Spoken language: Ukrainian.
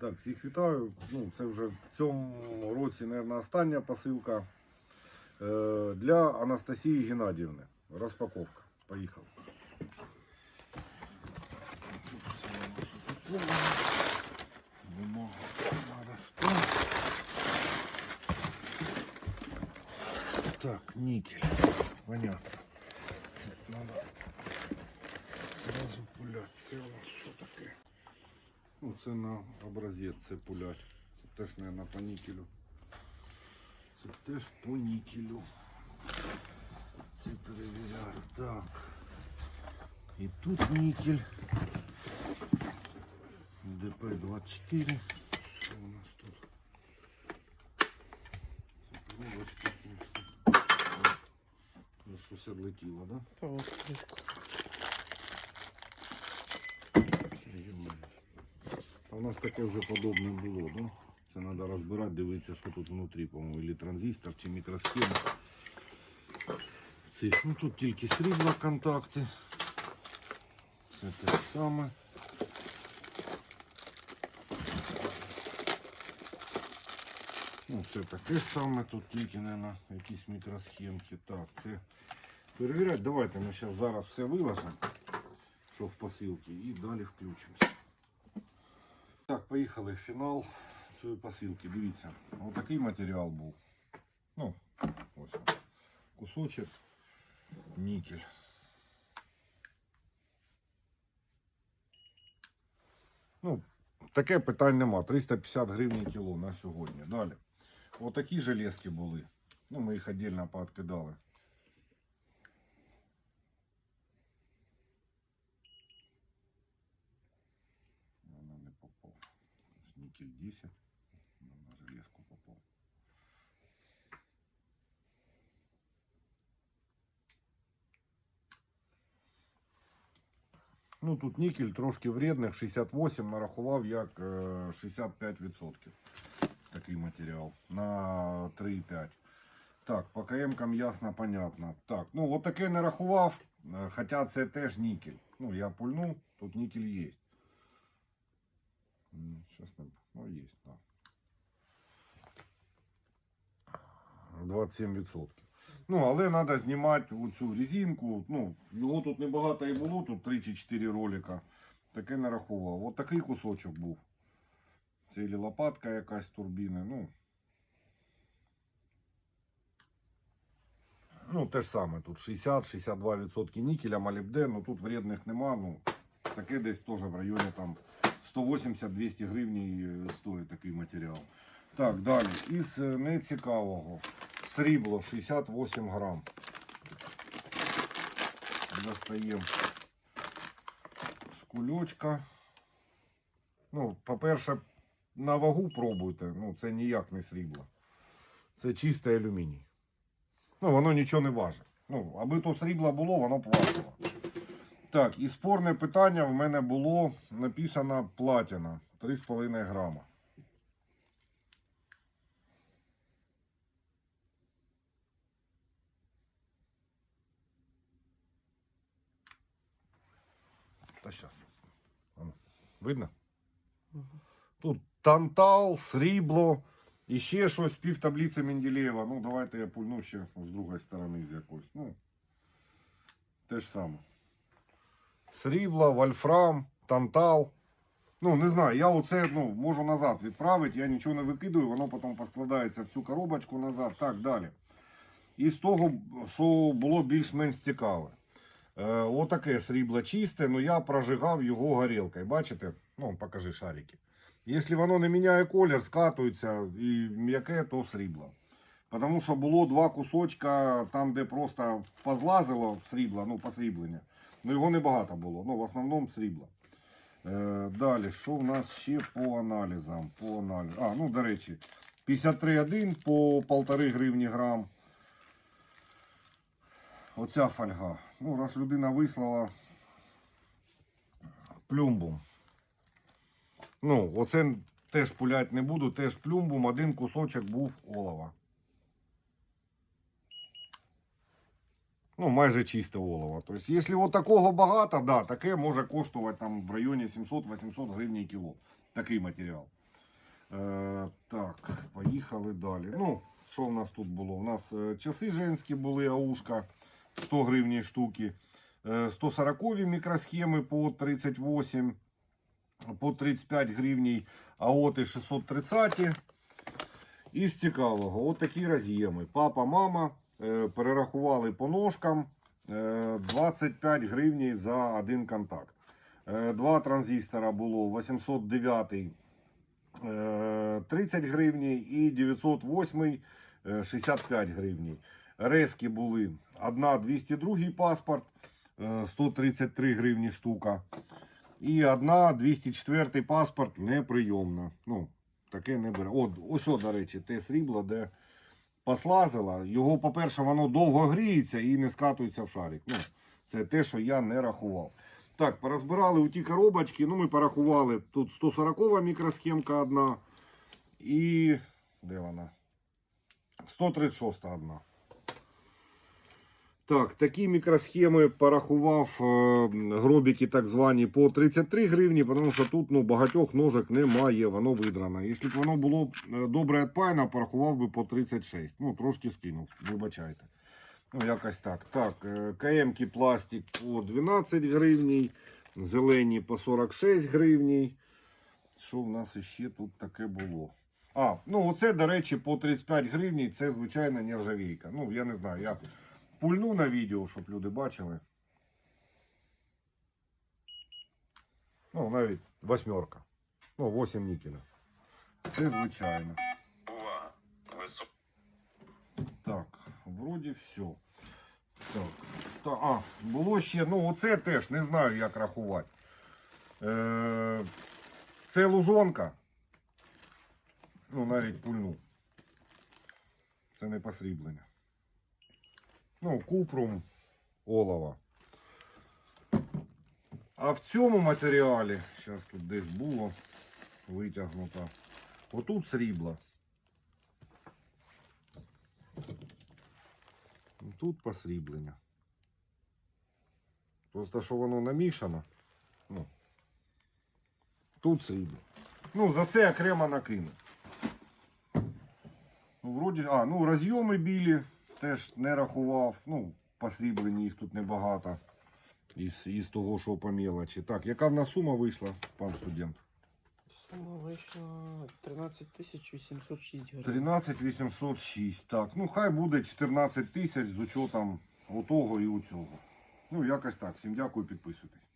Так, всіх вітаю. Ну, це вже в цьому році, мабуть, остання посилка е, для Анастасії Геннадіївни. Розпаковка. Поїхали. Бумагу надо спрятать. Так, никель. Понятно. Надо сразу пулять. Це у нас що таке? Ну, це на образець це пулять. Це теж, мабуть, по нікелю. Це теж по нікелю. Це перевіряю. Так. І тут нікель. ДП-24. Що у нас тут? Це коробочка, конечно. Ну, щось відлетіло, да? Та А у нас таке вже подобне було, да? Це треба розбирати, дивитися, що тут внутрі, по-моєму, или транзистор, чи мікросхема. Цих, ну тут тільки срібла контакти. Це те саме. Ну, це таке саме, тут тільки, мабуть, якісь мікросхемки. Так, це перевіряти. Давайте ми зараз все виложимо, що в посилці, і далі включимося. Так, поїхали. в Фінал цієї посилки. Дивіться, ось такий матеріал був. Ну, ось кусочок, нікель. Ну, таке питань нема. 350 гривень кіло на сьогодні. Далі. Отакі железки були. Ну, ми їх віддільно пооткидали. Ось Нікель 10. На железку попав. Ну тут нікель трошки вредних, 68 нарахував як е, 65%. Такий матеріал на 3,5. Так, по КМ-кам ясно, понятно. Так, ну от таке не рахував, е, хоча це теж нікель. Ну, я пульну, тут нікель є. Сейчас не... Ну, есть, да. 27%. Ну, але треба знімати оцю резинку. Ну, його тут небагато і було, тут 3 чи 4 ролика. Таке не рахував. От такий кусочок був. Це і лопатка якась турбіни. Ну, ну те ж саме тут 60-62% нікеля, молібден, ну тут вредних нема. Ну, таке десь теж в районі там 180-200 гривень стоїть такий матеріал. Так, далі. Із е, нецікавого. Срібло 68 грам. Достаємо з кульочка. Ну, по-перше, на вагу пробуйте. Ну, це ніяк не срібло. Це чистий алюміній. Ну, воно нічого не важить. Ну, аби то срібло було, воно б важило. Так, і спорне питання в мене було написано платіна 3,5 грама. Та зараз. Видно? Тут тантал, срібло, і ще щось пів таблиці Менделєєва. Ну, давайте я пульну ще з другої сторони з якоїсь. Ну, те ж саме. Срібло, вольфрам, тантал. Ну, не знаю, я оце ну, можу назад відправити, я нічого не викидаю, воно потім поскладається в цю коробочку назад. Так, далі. І з того, що було більш-менш цікаве. Е, отаке срібло чисте, ну я прожигав його горілкою. Бачите? Ну, покажи шарики. Якщо воно не міняє колір, скатується і м'яке, то срібло. Тому що було два кусочка там, де просто позлазило срібло, ну, посріблення. Ну, його небагато було. Ну, в основному срібло. Е, далі, що в нас ще по аналізам? По аналізам. А, ну, до речі, 53,1 по 1,5 гривні грам. Оця фольга. Ну, раз людина вислала плюмбум. Ну, оце теж пулять не буду, теж плюмбум, один кусочок був олова. Ну, майже чисте олово. Тобто, якщо от такого багато, да, таке може коштувати там в районі 700-800 гривень кіло. Такий матеріал. Е, так, поїхали далі. Ну, що в нас тут було? У нас е, часи женські були, аушка 100 гривень штуки. Е, 140 мікросхеми по 38, по 35 гривень, аоти 630. Із цікавого, от такі роз'єми. Папа, мама е, перерахували по ножкам е, 25 гривень за один контакт. Е, Два транзистора було 809 е, 30 гривень і 908 е, 65 гривень. Резки були одна 202 паспорт, е, 133 гривні штука. І одна 204 паспорт неприйомна. Ну, таке не бере. От, ось, до речі, те срібло, де послазило. Його, по-перше, воно довго гріється і не скатується в шарик. Ну, це те, що я не рахував. Так, порозбирали у ті коробочки. Ну, ми порахували. Тут 140 мікросхемка одна. І. Де вона? 136 одна. Так, такі мікросхеми порахував е, гробики так звані по 33 гривні, тому що тут ну, багатьох ножок немає, воно видрано. Якщо б воно було е, добре відпаяно, порахував би по 36. Ну, трошки скинув, вибачайте. Ну, якось так. Так, е, КМ-ки пластик по 12 гривень, зелені по 46 гривень. Що в нас ще тут таке було? А, ну оце, до речі, по 35 гривень, це звичайна нержавійка. Ну, я не знаю, я пульну на відео, щоб люди бачили. Ну, навіть восьмерка. Ну, 8 нікеля. Це звичайно. Так, вроді все. Так. Та, а, було ще, ну оце теж не знаю, як рахувати. Е, це лужонка. Ну, навіть пульну. Це не посріблення. Ну, купрум олова. А в цьому матеріалі, зараз тут десь було витягнуто. Отут срібло. Тут посріблення. Просто що воно намішано. Ну, тут срібло. Ну, за це окремо накину. Ну, вроді, а, ну, розйоми білі теж не рахував. Ну, посріблені їх тут небагато. Із, із того, що по мелочі. Так, яка в нас сума вийшла, пан студент? Сума вийшла 13 тисяч 806 гривень. 13 806. Так, ну хай буде 14 тисяч з учетом отого і у цього. Ну, якось так. Всім дякую, підписуйтесь.